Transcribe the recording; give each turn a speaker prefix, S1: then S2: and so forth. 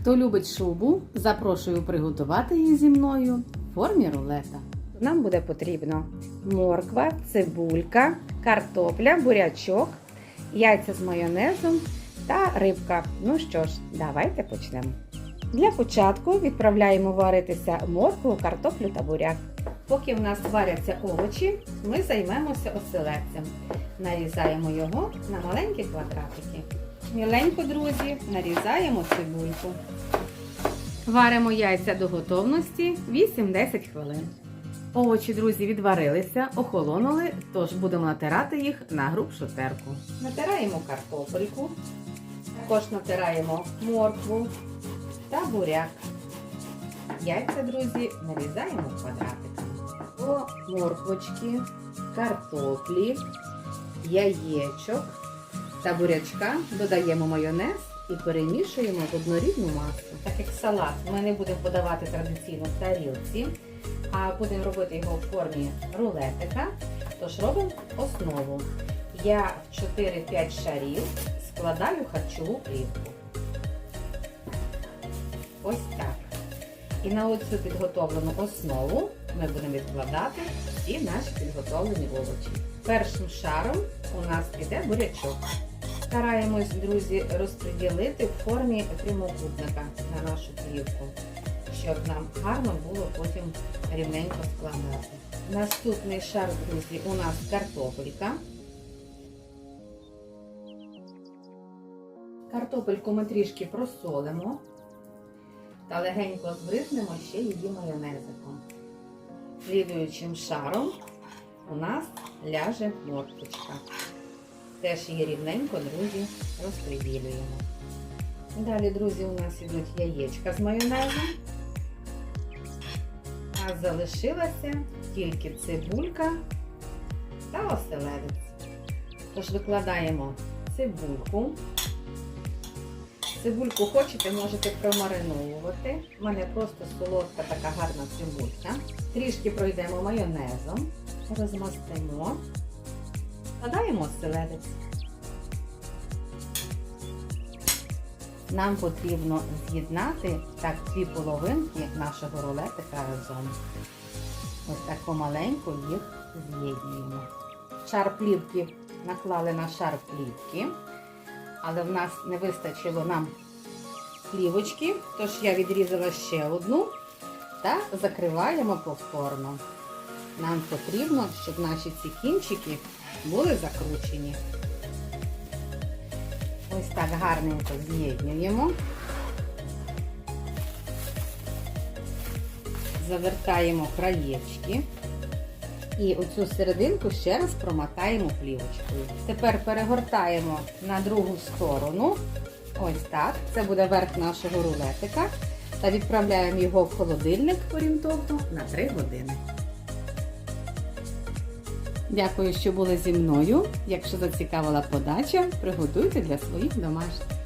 S1: Хто любить шубу, запрошую приготувати її зі мною в формі рулета.
S2: Нам буде потрібно морква, цибулька, картопля, бурячок, яйця з майонезом та рибка. Ну що ж, давайте почнемо. Для початку відправляємо варитися моркву, картоплю та буряк. Поки в нас варяться овочі, ми займемося оселедцем. Нарізаємо його на маленькі квадратики. Міленько, друзі, нарізаємо цибульку.
S1: Варимо яйця до готовності 8-10 хвилин. Овочі, друзі, відварилися, охолонули, тож будемо натирати їх на грубшу терку.
S2: Натираємо картопельку, також натираємо моркву та буряк. Яйця, друзі, нарізаємо квадратиками. До морквочки, картоплі, яєчок та бурячка додаємо майонез і перемішуємо в однорідну масу. Так як салат ми не будемо подавати традиційно в тарілці, а будемо робити його в формі рулетика, тож робимо основу. Я в 4-5 шарів складаю харчову плівку. І на оцю підготовлену основу ми будемо відкладати всі наші підготовлені овочі. Першим шаром у нас піде бурячок. Стараємось, друзі, розподілити в формі прямокутника на нашу плівку, щоб нам гарно було потім рівненько складати. Наступний шар, друзі, у нас картопелька. Картопельку ми трішки просолимо та легенько збризнемо ще її майонезиком. Слідуючим шаром у нас ляже морквочка. Теж її рівненько, друзі, розподілюємо. Далі, друзі, у нас йдуть яєчка з майонезом. А залишилася тільки цибулька та оселедець. Тож викладаємо цибульку. Цибульку хочете, можете промариновувати. У мене просто солодка така гарна цибулька. Трішки пройдемо майонезом, розмастимо, складаємо оселедець. Нам потрібно з'єднати так дві половинки нашого рулетика разом. Ось так помаленьку їх з'єднуємо. Шар плівки наклали на шар плівки але в нас не вистачило нам плівочки, тож я відрізала ще одну та закриваємо повторно. Нам потрібно, щоб наші ці кінчики були закручені. Ось так гарненько з'єднуємо. Завертаємо краєчки. І оцю серединку ще раз промотаємо плівочкою. Тепер перегортаємо на другу сторону. Ось так. Це буде верх нашого рулетика. Та відправляємо його в холодильник орієнтовно на 3 години.
S1: Дякую, що були зі мною. Якщо зацікавила подача, приготуйте для своїх домашніх.